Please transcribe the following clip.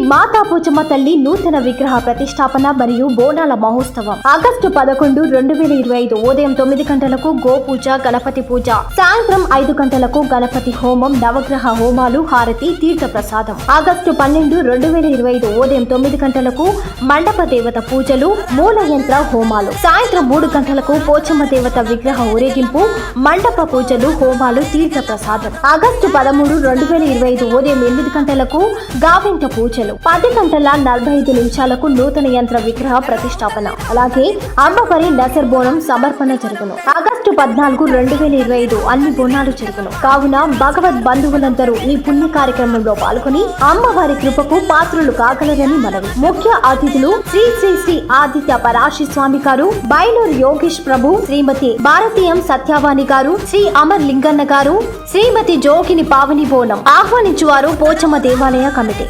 మాతా పోచమ్మ తల్లి నూతన విగ్రహ ప్రతిష్టాపన మరియు బోనాల మహోత్సవం. ఆగస్టు పదకొండు రెండు వేల ఇరవై ఐదు ఉదయం తొమ్మిది గంటలకు గోపూజ గణపతి పూజ. సాయంత్రం ఐదు గంటలకు గణపతి హోమం నవగ్రహ హోమాలు హారతి తీర్థ ప్రసాదం ఆగస్టు పన్నెండు రెండు వేల ఇరవై ఐదు ఉదయం తొమ్మిది గంటలకు మండప దేవత పూజలు మూల యంత్ర హోమాలు. సాయంత్రం మూడు గంటలకు పోచమ్మ దేవత విగ్రహ ఊరేగింపు మండప పూజలు హోమాలు తీర్థ ప్రసాదం ఆగస్టు పదమూడు రెండు వేల ఇరవై ఐదు ఉదయం ఎనిమిది గంటలకు గావింట పూజలు. పది గంటల నలభై ఐదు నిమిషాలకు నూతన యంత్ర విగ్రహ ప్రతిష్టాపన. అలాగే అమ్మవారి నసర్ బోనం సమర్పణ జరుగును. ఆగస్టు పద్నాలుగు రెండు వేల ఇరవై ఐదు అన్ని బోనాలు జరుగును. కావున భగవద్ బంధువులందరూ ఈ పుణ్య కార్యక్రమంలో పాల్గొని అమ్మవారి కృపకు పాత్రులు కాగలరని మనవి. ముఖ్య అతిథులు శ్రీ శ్రీ శ్రీ ఆదిత్య పరాశి స్వామి గారు బయలూరు యోగేష్ ప్రభు శ్రీమతి భారతీయం సత్యవాణి గారు శ్రీ అమర్ లింగన్న గారు శ్రీమతి జోగిని పావని బోనం ఆహ్వానించువారు పోచమ్మ దేవాలయ కమిటీ.